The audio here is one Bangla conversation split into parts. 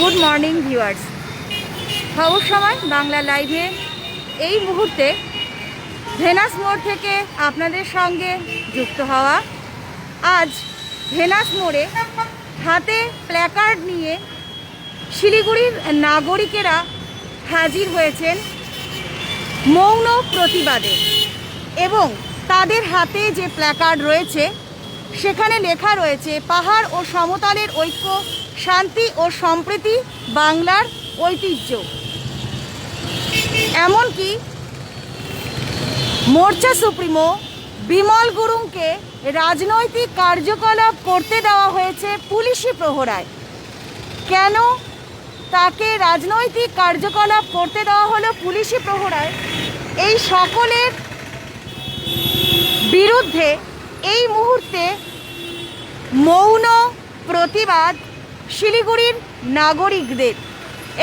Good morning viewers. খবর সময় বাংলা লাইভে। এই মুহূর্তে ভেনাস মোড় থেকে আপনাদের সঙ্গে যুক্ত হওয়া। আজ ভেনাস মোড়ে হাতে প্ল্যাকার্ড নিয়ে শিলিগুড়ির নাগরিকেরা হাজির হয়েছেন মৌন প্রতিবাদে এবং তাদের হাতে যে প্ল্যাকার্ড রয়েছে, সেখানে লেখা রয়েছে, পাহাড় ও সমতলের ঐক্য শান্তি ও সম্প্রীতি বাংলার ঐতিহ্য। এমনকি মোর্চা সুপ্রিমো বিমল গুরুংকে রাজনৈতিক কার্যকলাপ করতে দেওয়া হয়েছে পুলিশি প্রহরায়। কেন তাকে রাজনৈতিক কার্যকলাপ করতে দেওয়া হলো পুলিশি প্রহরায়? এই সকলের বিরুদ্ধে এই মুহূর্তে মৌন প্রতিবাদ শিলিগুড়ির নাগরিকদের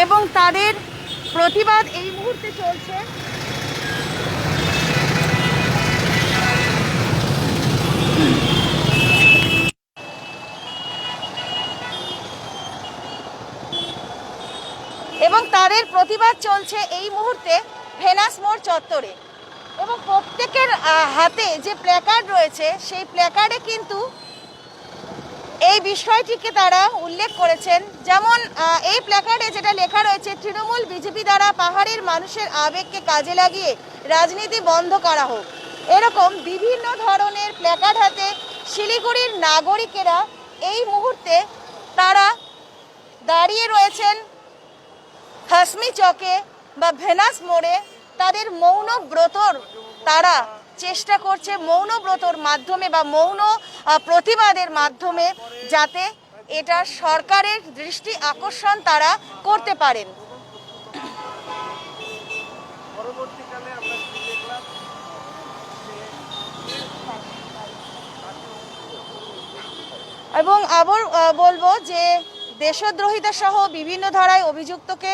এবং তাদের প্রতিবাদ এই মুহূর্তে চলছে। এবং তাদের প্রতিবাদ চলছে এই মুহূর্তে ভেনাস মোড় চত্বরে। এবং প্রত্যেকের হাতে যে প্ল্যাকার্ড রয়েছে, সেই প্ল্যাকার্ডে কিন্তু এই বিষয়টিকে তারা উল্লেখ করেছেন। যেমন এই প্ল্যাকার্ডে যেটা লেখা রয়েছে, তৃণমূল বিজেপি দ্বারা পাহাড়ের মানুষের আবেগকে কাজে লাগিয়ে রাজনীতি বন্ধ করা হোক। এরকম বিভিন্ন ধরনের প্ল্যাকার্ড হাতে শিলিগুড়ির নাগরিকেরা এই মুহূর্তে তারা দাঁড়িয়ে রয়েছেন। হাসমি চকে বা ভেনাস মোড়ে তাদের মৌন ব্রতর তারা চেষ্টা করছে মৌনব্রতর মাধ্যমে বা মৌন প্রতিবাদের মাধ্যমে যাতে এটা সরকারের দৃষ্টি আকর্ষণ তারা করতে পারেন। এবং আবার বলব যে দেশদ্রোহিতা সহ বিভিন্ন ধারায় অভিযুক্তকে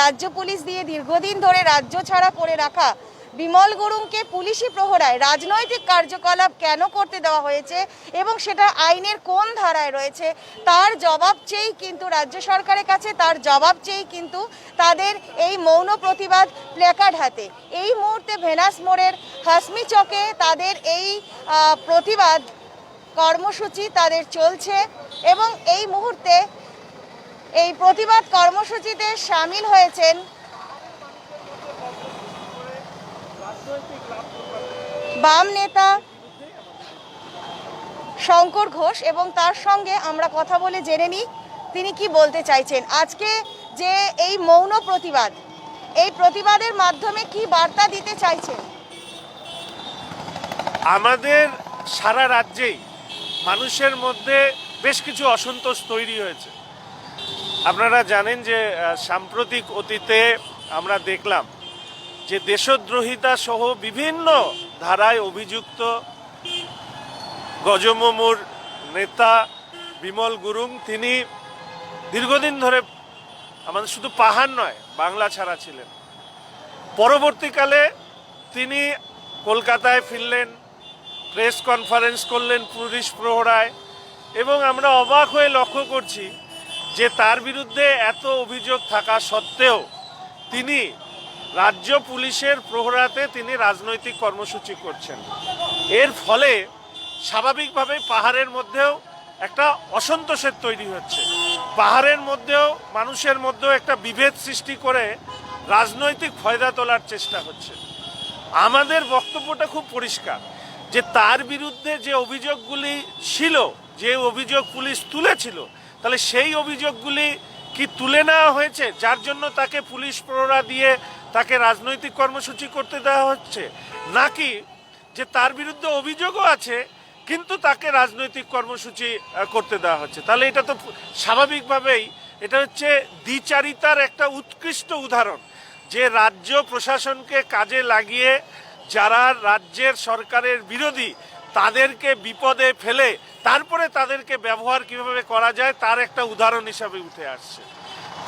রাজ্য পুলিশ দিয়ে দীর্ঘদিন ধরে রাজ্য ছাড়া করে রাখা বিমল গুরুংকে পুলিশি প্রহরায় রাজনৈতিক কার্যকলাপ কেন করতে দেওয়া হয়েছে এবং সেটা আইনের কোন ধারায় রয়েছে, তার জবাব চেয়েই কিন্তু রাজ্য সরকারের কাছে, তার জবাব চেয়েই কিন্তু তাদের এই মৌন প্রতিবাদ প্ল্যাকার্ড হাতে। এই মুহূর্তে ভেনাস মোড়ের হাসমি চকে তাদের এই প্রতিবাদ কর্মসূচি তাদের চলছে এবং এই মুহূর্তে এই প্রতিবাদ কর্মসূচিতে সামিল হয়েছেন বাম নেতা শঙ্কর ঘোষ এবং তার সঙ্গে আমরা কথা বলে জেনে নিই, তিনি কি বলতে চাইছেন? আজকে যে এই মৌন প্রতিবাদ, এই প্রতিবাদের মাধ্যমে কি বার্তা দিতে চাইছেন? আমাদের সারা রাজ্যেই মানুষের মধ্যে বেশ কিছু অসন্তোষ তৈরি হয়েছে। আপনারা জানেন যে সাম্প্রতিক অতীতে আমরা দেখলাম যে দেশদ্রোহিতা সহ বিভিন্ন ধারায় অভিযুক্ত গজমমুর নেতা বিমল গুরুং, তিনি দীর্ঘদিন ধরে আমাদের শুধু পাহাড় নয়, বাংলা ছাড়া ছিলেন। পরবর্তীকালে তিনি কলকাতায় ফিরলেন, প্রেস কনফারেন্স করলেন পুলিশ প্রহরায় এবং আমরা অবাক হয়ে লক্ষ্য করছি যে তার বিরুদ্ধে এত অভিযোগ থাকা সত্ত্বেও তিনি রাজ্য পুলিশের প্রহরাতে তিনি রাজনৈতিক কর্মসূচি করছেন। এর ফলে স্বাভাবিকভাবেই পাহাড়ের মধ্যেও একটা অসন্তোষের তৈরি হচ্ছে। পাহাড়ের মধ্যেও মানুষের মধ্যেও একটা বিভেদ সৃষ্টি করে রাজনৈতিক ফয়দা তোলার চেষ্টা হচ্ছে। আমাদের বক্তব্যটা খুব পরিষ্কার, যে তার বিরুদ্ধে যে অভিযোগগুলি ছিল, যে অভিযোগ পুলিশ তুলেছিল, তাহলে সেই অভিযোগগুলি কি তুলে নেওয়া হয়েছে? যার জন্য তাকে পুলিশ প্রহরা দিয়ে তাকে রাজনৈতিক কর্মসূচি করতে দেওয়া হচ্ছে। নাকি যে তার বিরুদ্ধে অভিযোগও আছে, কিন্তু তাকে রাজনৈতিক কর্মসূচি করতে দেওয়া হচ্ছে। তাহলে এটা তো স্বাভাবিকভাবেই এটা হচ্ছে দ্বিচারিতার একটা উৎকৃষ্ট উদাহরণ। যে রাজ্য প্রশাসনকে কাজে লাগিয়ে যারা রাজ্যের সরকারের বিরোধী, তাদেরকে বিপদে ফেলে, তারপরে তাদেরকে ব্যবহার কীভাবে করা যায়, তার একটা উদাহরণ হিসাবে উঠে আসছে।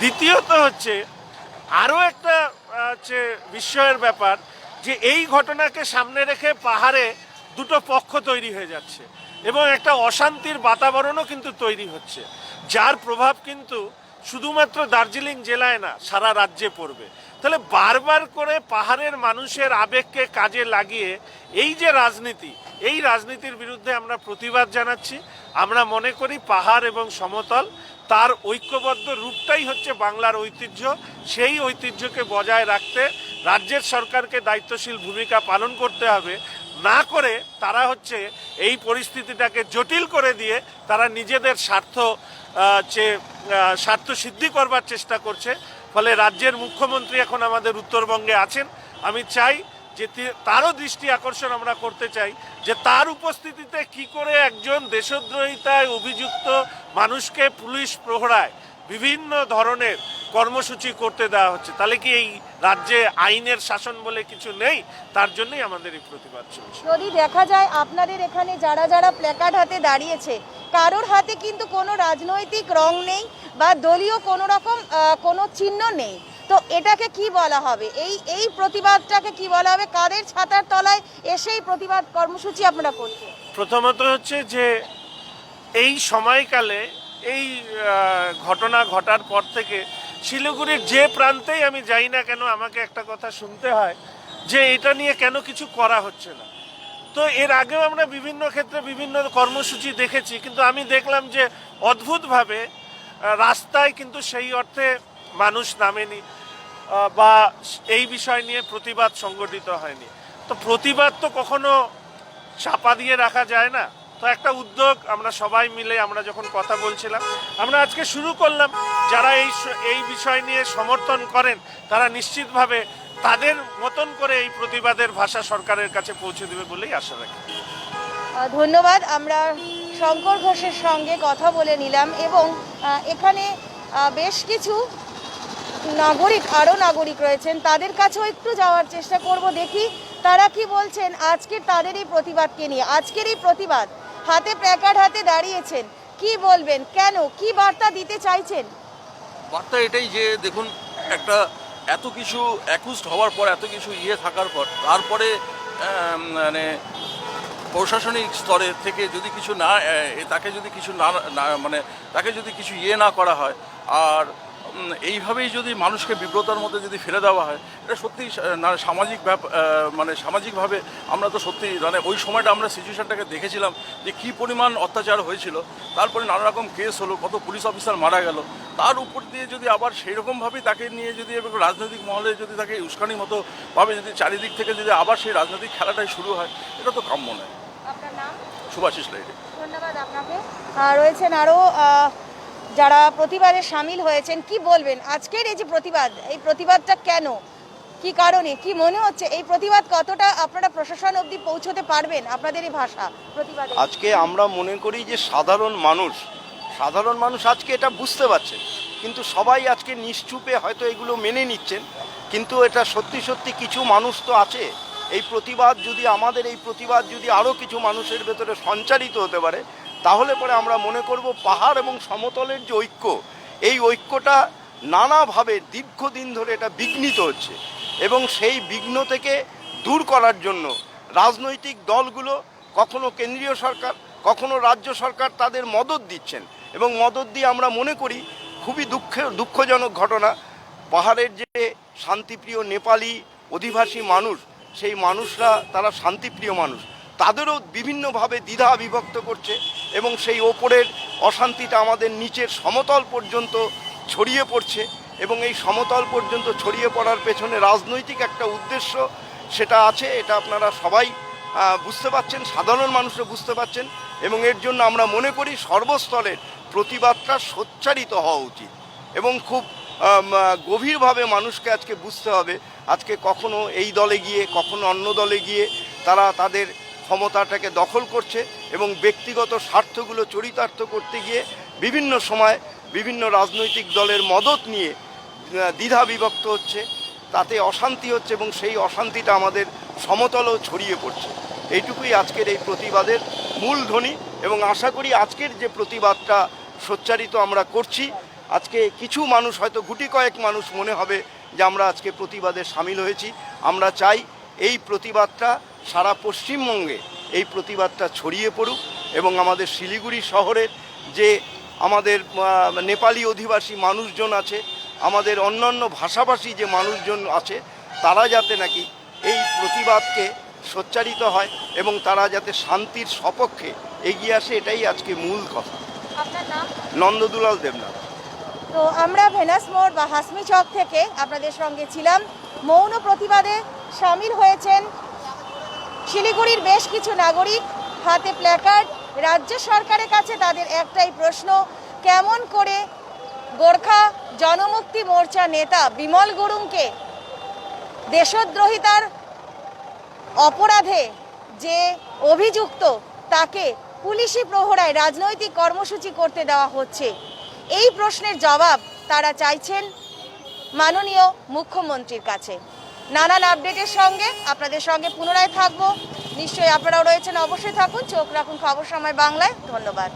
দ্বিতীয়ত হচ্ছে, আরও একটা হচ্ছে বিস্ময়ের ব্যাপার যে এই ঘটনাকে সামনে রেখে পাহাড়ে দুটো পক্ষ তৈরি হয়ে যাচ্ছে এবং একটা অশান্তির বাতাবরণও কিন্তু তৈরি হচ্ছে। যার প্রভাব কিন্তু শুধুমাত্র দার্জিলিং জেলায় না, সারা রাজ্যে পড়বে। তাহলে বারবার করে পাহাড়ের মানুষের আবেগকে কাজে লাগিয়ে এই যে রাজনীতি, এই রাজনীতির বিরুদ্ধে আমরা প্রতিবাদ জানাচ্ছি। আমরা মনে করি পাহাড় এবং সমতল তার ঐক্যবদ্ধ রূপটাই হচ্ছে বাংলার ঐতিহ্য। সেই ঐতিহ্যকে বজায় রাখতে রাজ্যের সরকারকে দায়িত্বশীল ভূমিকা পালন করতে হবে। না করে তারা হচ্ছে এই পরিস্থিতিটাকে জটিল করে দিয়ে তারা নিজেদের স্বার্থ যে স্বার্থ সিদ্ধি করবার চেষ্টা করছে। ফলে রাজ্যের মুখ্যমন্ত্রী এখন আমাদের উত্তরবঙ্গে আছেন। আমি চাই যে তারও দৃষ্টি আকর্ষণ আমরা করতে চাই যে তার উপস্থিতিতে কি করে একজন দেশদ্রোহিতায় অভিযুক্ত মানুষকে পুলিশ প্রহরায় বিভিন্ন ধরনের কর্মসূচি করতে দেওয়া হচ্ছে। তাহলে কি এই রাজ্যে আইনের শাসন বলে কিছু নেই? তার জন্যই আমাদের এই প্রতিবাদ চলছে। যদি দেখা যায় আপনাদের এখানে যারা যারা প্ল্যাকার্ড হাতে দাঁড়িয়েছে, কারোর হাতে কিন্তু কোনো রাজনৈতিক রং নেই বা দলীয় কোনো রকম কোনো চিহ্ন নেই। তো এটাকে কি বলা হবে? এই এই প্রতিবাদটাকে কি বলা হবে? কাদের ছাতার তলায় এসেই প্রতিবাদ কর্মসূচি আপনারা করছেন? প্রথমত হচ্ছে যে এই সময়কালে এই ঘটনা ঘটার পর থেকে শিলিগুড়ির যে প্রান্তেই আমি যাই না কেন আমাকে একটা কথা শুনতে হয় যে এটা নিয়ে কেন কিছু করা হচ্ছে না। তো এর আগেও আমরা বিভিন্ন ক্ষেত্রে বিভিন্ন কর্মসূচি দেখেছি, কিন্তু আমি দেখলাম যে অদ্ভুতভাবে রাস্তায় কিন্তু সেই অর্থে মানুষ নামেনি বা এই বিষয় নিয়ে প্রতিবাদ সংগঠিত হয়নি। তো প্রতিবাদ তো কখনো চাপা দিয়ে রাখা যায় না। তো একটা উদ্যোগ আমরা সবাই মিলে আমরা যখন কথা বলছিলাম, আমরা আজকে শুরু করলাম, যারা এই এই বিষয় নিয়ে সমর্থন করেন, তারা নিশ্চিতভাবে তাদের মতন করে এই প্রতিবাদের ভাষা সরকারের কাছে পৌঁছে দেবে বলেই আশা রাখি। ধন্যবাদ। আমরা শঙ্কর ঘোষের সঙ্গে কথা বলে নিলাম এবং এখানে বেশ কিছু নাগরিক আরও নাগরিক রয়েছেন, তাদের কাছেও একটু যাওয়ার চেষ্টা করব, দেখি তারা কি বলছেন। আজকের তাদের এই প্রতিবাদকে নিয়ে, আজকের এই প্রতিবাদ, হাতে প্ল্যাকার্ড হাতে দাঁড়িয়েছেন, কি বলবেন, কেন, কি বার্তা দিতে চাইছেন? বার্তা এটাই যে, দেখুন, একটা এত কিছু অ্যাকুস্ট হওয়ার পর, এত কিছু ইয়ে থাকার পর, তারপরে মানে প্রশাসনিক স্তরে থেকে যদি কিছু না তাকে যদি কিছু না মানে তাকে যদি কিছু ইয়ে না করা হয়, আর এইভাবেই যদি মানুষকে বিব্রতার মধ্যে যদি ফেলে দেওয়া হয় এটা সত্যি সামাজিক ব্যাপ মানে সামাজিকভাবে আমরা তো সত্যি মানে ওই সময়টা আমরা সিচুয়েশানটাকে দেখেছিলাম যে কী পরিমাণ অত্যাচার হয়েছিল। তারপরে নানা রকম কেস হলো কত পুলিশ অফিসার মারা গেল। তার উপর দিয়ে যদি আবার সেই রকমভাবেই তাকে নিয়ে যদি রাজনৈতিক মহলে যদি তাকে উস্কানির মতো ভাবে যদি চারিদিক থেকে যদি আবার সেই রাজনৈতিক খেলাটাই শুরু হয় এটা তো কাম্য নয়। সুভাষিস লাইডে ধন্যবাদ আপনাকে। রয়েছেন আরও যারা প্রতিবাদে সামিল হয়েছেন, কি বলবেন? আজকের এই যে প্রতিবাদ, এই প্রতিবাদটা কেন? কি কারণে? কি মনে হচ্ছে? এই প্রতিবাদ কতটা আপনারা প্রশাসন অবধি পৌঁছতে পারবেন আপনাদের এই ভাষা প্রতিবাদ? আজকে আমরা মনে করি যে সাধারণ মানুষ সাধারণ মানুষ আজকে এটা বুঝতে পারছেন কিন্তু সবাই আজকে নিশ্চুপে হয়তো এগুলো মেনে নিচ্ছেন। কিন্তু এটা সত্যি সত্যি কিছু মানুষ তো আছে। এই প্রতিবাদ যদি আমাদের, এই প্রতিবাদ যদি আরও কিছু মানুষের ভেতরে সঞ্চারিত হতে পারে তাহলে পরে আমরা মনে করব পাহাড় এবং সমতলের যে ঐক্য, এই ঐক্যটা নানাভাবে দীর্ঘদিন ধরে এটা বিঘ্নিত হচ্ছে এবং সেই বিঘ্ন থেকে দূর করার জন্য রাজনৈতিক দলগুলো কখনো কেন্দ্রীয় সরকার, কখনো রাজ্য সরকার তাদের মদত দিচ্ছেন এবং মদত দিয়ে আমরা মনে করি খুবই দুঃখে, দুঃখজনক ঘটনা, পাহাড়ের যে শান্তিপ্রিয় নেপালি অধিবাসী মানুষ, সেই মানুষরা তারা শান্তিপ্রিয় মানুষ। তাদেরও বিভিন্নভাবে দ্বিধা বিভক্ত করছে এবং সেই ওপরের অশান্তিটা আমাদের নিচের সমতল পর্যন্ত ছড়িয়ে পড়ছে এবং এই সমতল পর্যন্ত ছড়িয়ে পড়ার পেছনে রাজনৈতিক একটা উদ্দেশ্য সেটা আছে, এটা আপনারা সবাই বুঝতে পারছেন সাধারণ মানুষও বুঝতে পারছেন এবং এর জন্য আমরা মনে করি সর্বস্তরের প্রতিবাদটা সোচ্চারিত হওয়া উচিত এবং খুব গভীরভাবে মানুষকে আজকে বুঝতে হবে, আজকে কখনো এই দলে গিয়ে, কখনো অন্য দলে গিয়ে তারা তাদের ক্ষমতাটাকে দখল করছে এবং ব্যক্তিগত স্বার্থগুলো চরিতার্থ করতে গিয়ে বিভিন্ন সময় বিভিন্ন রাজনৈতিক দলের মদত নিয়ে দ্বিধা বিভক্ত হচ্ছে। তাতে অশান্তি হচ্ছে এবং সেই অশান্তিটা আমাদের সমতলও ছড়িয়ে পড়ছে। এইটুকুই আজকের এই প্রতিবাদের মূল ধ্বনি এবং আশা করি আজকের যে প্রতিবাদটা সোচ্চারিত আমরা করছি, আজকে কিছু মানুষ হয়তো গুটি কয়েক মানুষ মনে হবে যে আমরা আজকে প্রতিবাদে সামিল হয়েছি। আমরা চাই এই প্রতিবাদটা সারা পশ্চিমবঙ্গে এই প্রতিবাদটা ছড়িয়ে পড়ুক এবং আমাদের শিলিগুড়ি শহরের যে আমাদের নেপালি অধিবাসী মানুষজন আছে আমাদের অন্যান্য ভাষাভাষী যে মানুষজন আছে তারা যাতে নাকি এই প্রতিবাদকে সোচ্চারিত হয় এবং তারা যাতে শান্তির সপক্ষে এগিয়ে আসে এটাই আজকে মূল কথা। নন্দদুলাল দেবনাথ। তো আমরা ভেনাস মোড় বা হাসমি চক থেকে আপনাদের সঙ্গে ছিলাম। মৌন প্রতিবাদে সামিল হয়েছেন শিলিগুড়ির বেশ কিছু নাগরিক হাতে প্ল্যাকার্ড রাজ্য সরকারের কাছে তাদের একটাই প্রশ্ন, কেমন করে গোর্খা জনমুক্তি মোর্চা নেতা বিমল গুরুংকে দেশদ্রোহিতার অপরাধে যে অভিযুক্ত, তাকে পুলিশি প্রহরায় রাজনৈতিক কর্মসূচি করতে দেওয়া হচ্ছে? এই প্রশ্নের জবাব তারা চাইছেন মাননীয় মুখ্যমন্ত্রীর কাছে। নানান আপডেটের সঙ্গে আপনাদের সঙ্গে পুনরায় থাকব। নিশ্চয়ই আপনারাও রয়েছেন। অবশ্যই থাকুন। চোখ রাখুন খবর সময় বাংলায়। ধন্যবাদ।